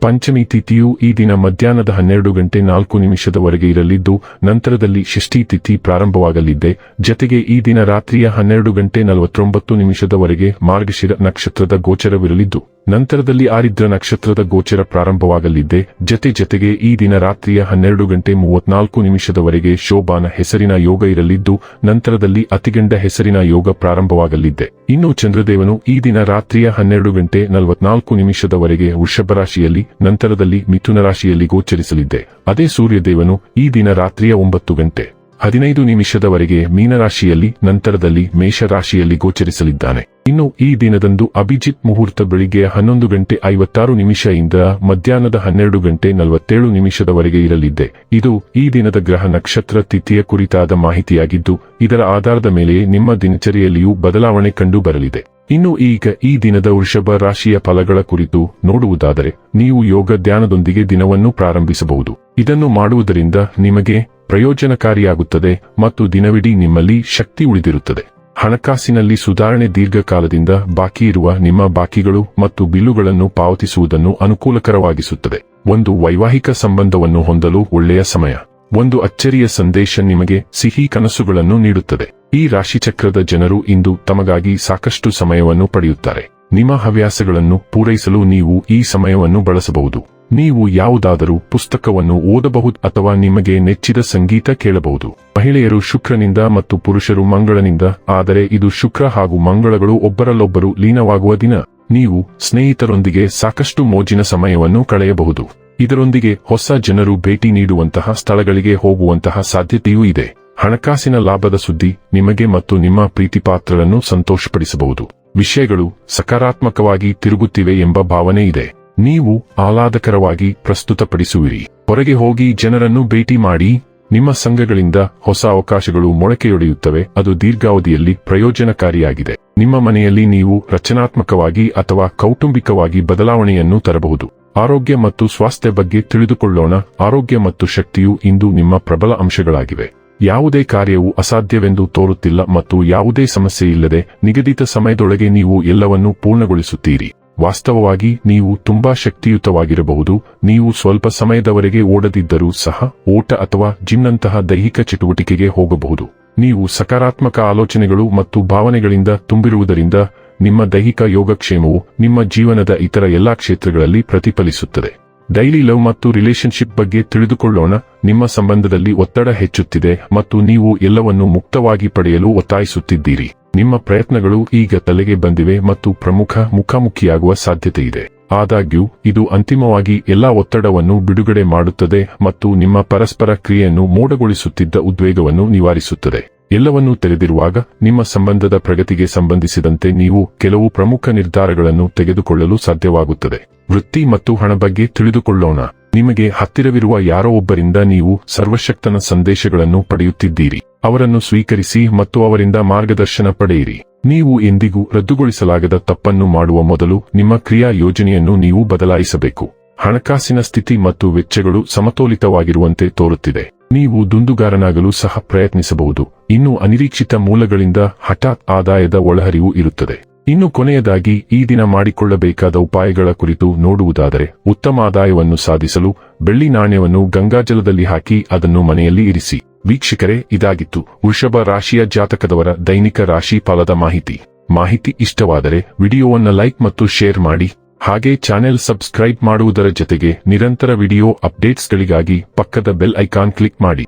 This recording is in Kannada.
ಪಂಚಮಿ ತಿಥಿಯು ಈ ದಿನ ಮಧ್ಯಾಹ್ನದ ಹನ್ನೆರಡು ಗಂಟೆ ನಾಲ್ಕು ನಿಮಿಷದವರೆಗೆ ಇರಲಿದ್ದು, ನಂತರದಲ್ಲಿ ಷಷ್ಠಿ ತಿಥಿ ಪ್ರಾರಂಭವಾಗಲಿದೆ. ಜತೆಗೆ ಈ ದಿನ ರಾತ್ರಿಯ ಹನ್ನೆರಡು ಗಂಟೆ ನಲವತ್ತೊಂಬತ್ತು ನಿಮಿಷದವರೆಗೆ ಮಾರ್ಗಶಿರ ನಕ್ಷತ್ರದ ಗೋಚರವಿರಲಿದ್ದು ನಂತರದಲ್ಲಿ ಆರಿದ್ರ ನಕ್ಷತ್ರದ ಗೋಚರ ಪ್ರಾರಂಭವಾಗಲಿದ್ದೆ ಜತೆ ಜತೆಗೆ ಈ ದಿನ ರಾತ್ರಿಯ ಹನ್ನೆರಡು ಗಂಟೆ ಮೂವತ್ನಾಲ್ಕು ನಿಮಿಷದವರೆಗೆ ಶೋಭಾನ ಹೆಸರಿನ ಯೋಗ ಇರಲಿದ್ದು, ನಂತರದಲ್ಲಿ ಅತಿಗಂಡ ಹೆಸರಿನ ಯೋಗ ಪ್ರಾರಂಭವಾಗಲಿದ್ದೆ ಇನ್ನು ಚಂದ್ರದೇವನು ಈ ದಿನ ರಾತ್ರಿಯ ಹನ್ನೆರಡು ಗಂಟೆ ನಲವತ್ನಾಲ್ಕು ನಿಮಿಷದವರೆಗೆ ವೃಷಭ ರಾಶಿಯಲ್ಲಿ, ನಂತರದಲ್ಲಿ ಮಿಥುನ ರಾಶಿಯಲ್ಲಿ ಗೋಚರಿಸಲಿದ್ದೆ ಅದೇ ಸೂರ್ಯದೇವನು ಈ ದಿನ ರಾತ್ರಿಯ ಒಂಬತ್ತು ಗಂಟೆ. ಹದಿನೈದು ನಿಮಿಷದವರೆಗೆ ಮೀನರಾಶಿಯಲ್ಲಿ, ನಂತರದಲ್ಲಿ ಮೇಷರಾಶಿಯಲ್ಲಿ ಗೋಚರಿಸಲಿದ್ದಾನೆ. ಇನ್ನು ಈ ದಿನದಂದು ಅಭಿಜಿತ್ ಮುಹೂರ್ತ ಬೆಳಿಗ್ಗೆ ಹನ್ನೊಂದು ಗಂಟೆ ಐವತ್ತಾರು ನಿಮಿಷದಿಂದ ಮಧ್ಯಾಹ್ನದ ಹನ್ನೆರಡು ಗಂಟೆ ನಲವತ್ತೇಳು ನಿಮಿಷದವರೆಗೆ ಇರಲಿದೆ ಇದು ಈ ದಿನದ ಗ್ರಹ ನಕ್ಷತ್ರ ತಿಥಿಯ ಕುರಿತಾದ ಮಾಹಿತಿಯಾಗಿದ್ದು, ಇದರ ಆಧಾರದ ಮೇಲೆ ನಿಮ್ಮ ದಿನಚರಿಯಲ್ಲಿಯೂ ಬದಲಾವಣೆ ಕಂಡು ಬರಲಿದೆ ಇನ್ನು ಈಗ ಈ ದಿನದ ವೃಷಭ ರಾಶಿಯ ಫಲಗಳ ಕುರಿತು ನೋಡುವುದಾದರೆ, ನೀವು ಯೋಗ ಧ್ಯಾನದೊಂದಿಗೆ ದಿನವನ್ನು ಪ್ರಾರಂಭಿಸಬಹುದು. ಇದನ್ನು ಮಾಡುವುದರಿಂದ ನಿಮಗೆ ಪ್ರಯೋಜನಕಾರಿಯಾಗುತ್ತದೆ ಮತ್ತು ದಿನವಿಡೀ ನಿಮ್ಮಲ್ಲಿ ಶಕ್ತಿ ಉಳಿದಿರುತ್ತದೆ. ಹಣಕಾಸಿನಲ್ಲಿ ಸುಧಾರಣೆ ದೀರ್ಘಕಾಲದಿಂದ ಬಾಕಿ ಇರುವ ನಿಮ್ಮ ಬಾಕಿಗಳು ಮತ್ತು ಬಿಲ್ಲುಗಳನ್ನು ಪಾವತಿಸುವುದನ್ನು ಅನುಕೂಲಕರವಾಗಿಸುತ್ತದೆ. ಒಂದು ವೈವಾಹಿಕ ಸಂಬಂಧವನ್ನು ಹೊಂದಲು ಒಳ್ಳೆಯ ಸಮಯ. ಒಂದು ಅಚ್ಚರಿಯ ಸಂದೇಶ ನಿಮಗೆ ಸಿಹಿ ಕನಸುಗಳನ್ನು ನೀಡುತ್ತದೆ. ಈ ರಾಶಿಚಕ್ರದ ಜನರು ಇಂದು ತಮಗಾಗಿ ಸಾಕಷ್ಟು ಸಮಯವನ್ನು ಪಡೆಯುತ್ತಾರೆ. ನಿಮ್ಮ ಹವ್ಯಾಸಗಳನ್ನು ಪೂರೈಸಲು ನೀವು ಈ ಸಮಯವನ್ನು ಬಳಸಬಹುದು. ನೀವು ಯಾವುದಾದರೂ ಪುಸ್ತಕವನ್ನು ಓದಬಹುದು ಅಥವಾ ನಿಮಗೆ ನೆಚ್ಚಿದ ಸಂಗೀತ ಕೇಳಬಹುದು. ಮಹಿಳೆಯರು ಶುಕ್ರನಿಂದ ಮತ್ತು ಪುರುಷರು ಮಂಗಳನಿಂದ, ಆದರೆ ಇದು ಶುಕ್ರ ಹಾಗೂ ಮಂಗಳಗಳು ಒಬ್ಬರಲ್ಲೊಬ್ಬರು ಲೀನವಾಗುವ ದಿನ. ನೀವು ಸ್ನೇಹಿತರೊಂದಿಗೆ ಸಾಕಷ್ಟು ಮೋಜಿನ ಸಮಯವನ್ನು ಕಳೆಯಬಹುದು. ಇದರೊಂದಿಗೆ ಹೊಸ ಜನರು ಭೇಟಿ ನೀಡುವಂತಹ ಸ್ಥಳಗಳಿಗೆ ಹೋಗುವಂತಹ ಸಾಧ್ಯತೆಯೂ ಇದೆ. ಹಣಕಾಸಿನ ಲಾಭದ ಸುದ್ದಿ ನಿಮಗೆ ಮತ್ತು ನಿಮ್ಮ ಪ್ರೀತಿಪಾತ್ರರನ್ನು ಸಂತೋಷಪಡಿಸಬಹುದು. ವಿಷಯಗಳು ಸಕಾರಾತ್ಮಕವಾಗಿ ತಿರುಗುತ್ತಿವೆ ಎಂಬ ಭಾವನೆ ಇದೆ. ನೀವು ಆಹ್ಲಾದಕರವಾಗಿ ಪ್ರಸ್ತುತಪಡಿಸುವಿರಿ. ಹೊರಗೆ ಹೋಗಿ ಜನರನ್ನು ಭೇಟಿ ಮಾಡಿ, ನಿಮ್ಮ ಸಂಘಗಳಿಂದ ಹೊಸ ಅವಕಾಶಗಳು ಮೊಳಕೆಯೊಡೆಯುತ್ತವೆ, ಅದು ದೀರ್ಘಾವಧಿಯಲ್ಲಿ ಪ್ರಯೋಜನಕಾರಿಯಾಗಿದೆ. ನಿಮ್ಮ ಮನೆಯಲ್ಲಿ ನೀವು ರಚನಾತ್ಮಕವಾಗಿ ಅಥವಾ ಕೌಟುಂಬಿಕವಾಗಿ ಬದಲಾವಣೆಯನ್ನು ತರಬಹುದು. ಆರೋಗ್ಯ ಮತ್ತು ಸ್ವಾಸ್ಥ್ಯ ಬಗ್ಗೆ ತಿಳಿದುಕೊಳ್ಳೋಣ. ಆರೋಗ್ಯ ಮತ್ತು ಶಕ್ತಿಯು ಇಂದು ನಿಮ್ಮ ಪ್ರಬಲ ಅಂಶಗಳಾಗಿವೆ. ಯಾವುದೇ ಕಾರ್ಯವು ಅಸಾಧ್ಯವೆಂದು ತೋರುತ್ತಿಲ್ಲ ಮತ್ತು ಯಾವುದೇ ಸಮಸ್ಯೆ ಇಲ್ಲದೆ ನಿಗದಿತ ಸಮಯದೊಳಗೆ ನೀವು ಎಲ್ಲವನ್ನೂ ಪೂರ್ಣಗೊಳಿಸುತ್ತೀರಿ. ವಾಸ್ತವವಾಗಿ ನೀವು ತುಂಬಾ ಶಕ್ತಿಯುತವಾಗಿರಬಹುದು. ನೀವು ಸ್ವಲ್ಪ ಸಮಯದವರೆಗೆ ಓಡದಿದ್ದರೂ ಸಹ ಓಟ ಅಥವಾ ಜಿಮ್ನಂತಹ ದೈಹಿಕ ಚಟುವಟಿಕೆಗೆ ಹೋಗಬಹುದು. ನೀವು ಸಕಾರಾತ್ಮಕ ಆಲೋಚನೆಗಳು ಮತ್ತು ಭಾವನೆಗಳಿಂದ ತುಂಬಿರುವುದರಿಂದ ನಿಮ್ಮ ದೈಹಿಕ ಯೋಗಕ್ಷೇಮವು ನಿಮ್ಮ ಜೀವನದ ಇತರ ಎಲ್ಲಾ ಕ್ಷೇತ್ರಗಳಲ್ಲಿ ಪ್ರತಿಫಲಿಸುತ್ತದೆ. ಡೈಲಿ ಲವ್ ಮತ್ತು ರಿಲೇಶನ್ಶಿಪ್ ಬಗ್ಗೆ ತಿಳಿದುಕೊಳ್ಳೋಣ. ನಿಮ್ಮ ಸಂಬಂಧದಲ್ಲಿ ಒತ್ತಡ ಹೆಚ್ಚುತ್ತಿದೆ ಮತ್ತು ನೀವು ಎಲ್ಲವನ್ನು ಮುಕ್ತವಾಗಿ ಪಡೆಯಲು ಒತ್ತಾಯಿಸುತ್ತಿದ್ದೀರಿ. ನಿಮ್ಮ ಪ್ರಯತ್ನಗಳು ಈಗ ತಲೆಗೆ ಬಂದಿವೆ ಮತ್ತು ಪ್ರಮುಖ ಮುಖಾಮುಖಿಯಾಗುವ ಸಾಧ್ಯತೆ ಇದೆ ಆದಾಗ್ಯೂ, ಇದು ಅಂತಿಮವಾಗಿ ಎಲ್ಲಾ ಒತ್ತಡವನ್ನು ಬಿಡುಗಡೆ ಮಾಡುತ್ತದೆ ಮತ್ತು ನಿಮ್ಮ ಪರಸ್ಪರ ಕ್ರಿಯೆಯನ್ನು ಮೋಡಗೊಳಿಸುತ್ತಿದ್ದ ಉದ್ವೇಗವನ್ನು ನಿವಾರಿಸುತ್ತದೆ. ಎಲ್ಲವನ್ನೂ ತೆರೆದಿರುವಾಗ, ನಿಮ್ಮ ಸಂಬಂಧದ ಪ್ರಗತಿಗೆ ಸಂಬಂಧಿಸಿದಂತೆ ನೀವು ಕೆಲವು ಪ್ರಮುಖ ನಿರ್ಧಾರಗಳನ್ನು ತೆಗೆದುಕೊಳ್ಳಲು ಸಾಧ್ಯವಾಗುತ್ತದೆ. ವೃತ್ತಿ ಮತ್ತು ಹಣ ಬಗ್ಗೆ ತಿಳಿದುಕೊಳ್ಳೋಣ. ನಿಮಗೆ ಹತ್ತಿರವಿರುವ ಯಾರೋ ಒಬ್ಬರಿಂದ ನೀವು ಸರ್ವಶಕ್ತನ ಸಂದೇಶಗಳನ್ನು ಪಡೆಯುತ್ತಿದ್ದೀರಿ. ಅವರನ್ನು ಸ್ವೀಕರಿಸಿ ಮತ್ತು ಅವರಿಂದ ಮಾರ್ಗದರ್ಶನ ಪಡೆಯಿರಿ. ನೀವು ಎಂದಿಗೂ ರದ್ದುಗೊಳಿಸಲಾಗದ ತಪ್ಪನ್ನು ಮಾಡುವ ಮೊದಲು ನಿಮ್ಮ ಕ್ರಿಯಾ ಯೋಜನೆಯನ್ನು ನೀವು ಬದಲಾಯಿಸಬೇಕು. ಹಣಕಾಸಿನ ಸ್ಥಿತಿ ಮತ್ತು ವೆಚ್ಚಗಳು ಸಮತೋಲಿತವಾಗಿರುವಂತೆ ತೋರುತ್ತಿದೆ. ನೀವು ದುಂದುಗಾರನಾಗಲು ಸಹ ಪ್ರಯತ್ನಿಸಬಹುದು. ಇನ್ನು ಅನಿರೀಕ್ಷಿತ ಮೂಲಗಳಿಂದ ಹಠಾತ್ ಆದಾಯದ ಒಳಹರಿವು ಇರುತ್ತದೆ. ಇನ್ನು ಕೊನೆಯದಾಗಿ ಈ ದಿನ ಮಾಡಿಕೊಳ್ಳಬೇಕಾದ ಉಪಾಯಗಳ ಕುರಿತು ನೋಡುವುದಾದರೆ ಉತ್ತಮ ಆದಾಯವನ್ನು ಸಾಧಿಸಲು ಬೆಳ್ಳಿ ನಾಣ್ಯವನ್ನು ಗಂಗಾಜಲದಲ್ಲಿ ಹಾಕಿ ಅದನ್ನು ಮನೆಯಲ್ಲಿ ಇರಿಸಿ. ವೀಕ್ಷಕರೇ, ಇದಾಗಿತ್ತು ವೃಷಭ ರಾಶಿಯ ಜಾತಕದವರ ದೈನಿಕ ರಾಶಿ ಫಲದ ಮಾಹಿತಿ. ಮಾಹಿತಿ ಇಷ್ಟವಾದರೆ ವಿಡಿಯೋವನ್ನು ಲೈಕ್ ಮತ್ತು ಶೇರ್ ಮಾಡಿ. ಹಾಗೆ ಚಾನೆಲ್ ಸಬ್ಸ್ಕ್ರೈಬ್ ಮಾಡುವುದರ ಜೊತೆಗೆ ನಿರಂತರ ವಿಡಿಯೋ ಅಪ್ಡೇಟ್ಸ್ಗಳಿಗಾಗಿ ಪಕ್ಕದ ಬೆಲ್ ಐಕಾನ್ ಕ್ಲಿಕ್ ಮಾಡಿ.